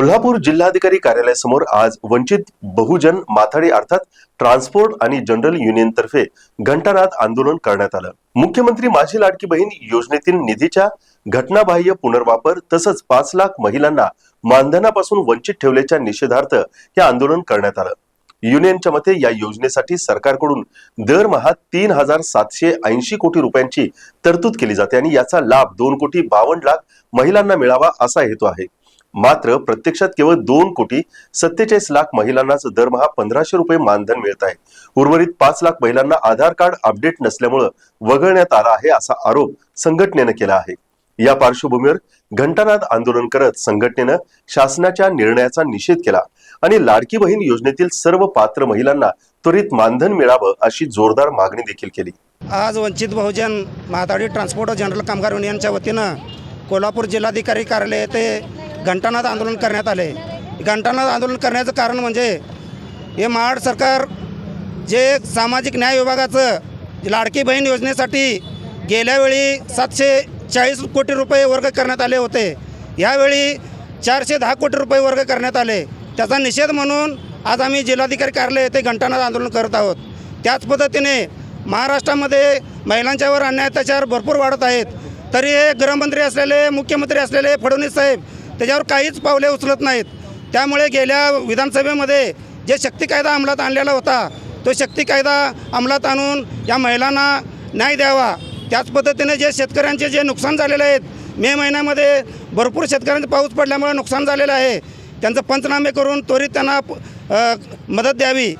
कोल्हापूर जिल्हाधिकारी कार्यालयासमोर आज वंचित बहुजन माथाडी अर्थात ट्रान्सपोर्ट आणि जनरल युनियन तर्फे घंटानाद आंदोलन करण्यात आलं. मुख्यमंत्री माझी लाडकी बहीण योजनेतील निधीच्या घटनाबाह्य पुनर्वापर तसंच पाच लाख महिलांना मानधनापासून वंचित ठेवल्याच्या निषेधार्थ हे आंदोलन करण्यात आलं. युनियनच्या मते या योजनेसाठी सरकारकडून दरमहा तीन हजार सातशे ऐंशी कोटी रुपयांची तरतूद केली जाते आणि याचा लाभ दोन कोटी बावन्न लाख महिलांना मिळावा असा हेतू आहे. मात्र प्रत्यक्षात केवळ दोन कोटी सत्तेचाळीस लाख महिलांनाच दरमहा पंधराशे रुपये मानधन मिळत आहे. उर्वरित पाच लाख महिलांना आधार कार्ड अपडेट नसल्यामुळं वगळण्यात आला आहे असा आरोप संघटनेनं केला आहे. या पार्श्वभूमीवर घंटानाद आंदोलन करत संघटनेनं शासनाच्या निर्णयाचा निषेध केला आणि लाडकी बहीण योजनेतील सर्व पात्र महिलांना त्वरित मानधन मिळावं अशी जोरदार मागणी देखील केली. आज वंचित बहुजन महाताडी ट्रान्सपोर्ट जनरल कामगार युनियनच्या वतीनं कोल्हापूर जिल्हाधिकारी कार्यालय येथे घंटानाद आंदोलन करण्यात आले. घंटानाद आंदोलन करण्याचं कारण म्हणजे हे महाड सरकार जे सामाजिक न्याय विभागाचं लाडकी बहीण योजनेसाठी गेल्यावेळी सातशे चाळीस कोटी रुपये वर्ग करण्यात आले होते. यावेळी चारशे दहा कोटी रुपये वर्ग करण्यात आले. त्याचा निषेध म्हणून आज आम्ही जिल्हाधिकारी कार्यालय येथे घंटानाद आंदोलन करत आहोत. त्याच पद्धतीने महाराष्ट्रामध्ये महिलांच्यावर अन्याय अत्याचार भरपूर वाढत आहेत. तरी हे गृहमंत्री असलेले मुख्यमंत्री असलेले फडणवीस साहेब त्याच्यावर काहीच पावले उचलत नाहीत. त्यामुळे गेल्या विधानसभेमध्ये जे शक्ती कायदा अंमलात आणलेला होता तो शक्ती कायदा अंमलात आणून या महिलांना न्याय द्यावा. त्याच पद्धतीने जे शेतकऱ्यांचे जे नुकसान झालेले आहेत मे महिन्यामध्ये भरपूर शेतकऱ्यांचा पाऊस पडल्यामुळे नुकसान झालेलं आहे. त्यांचं पंचनामे करून त्वरित त्यांना मदत द्यावी.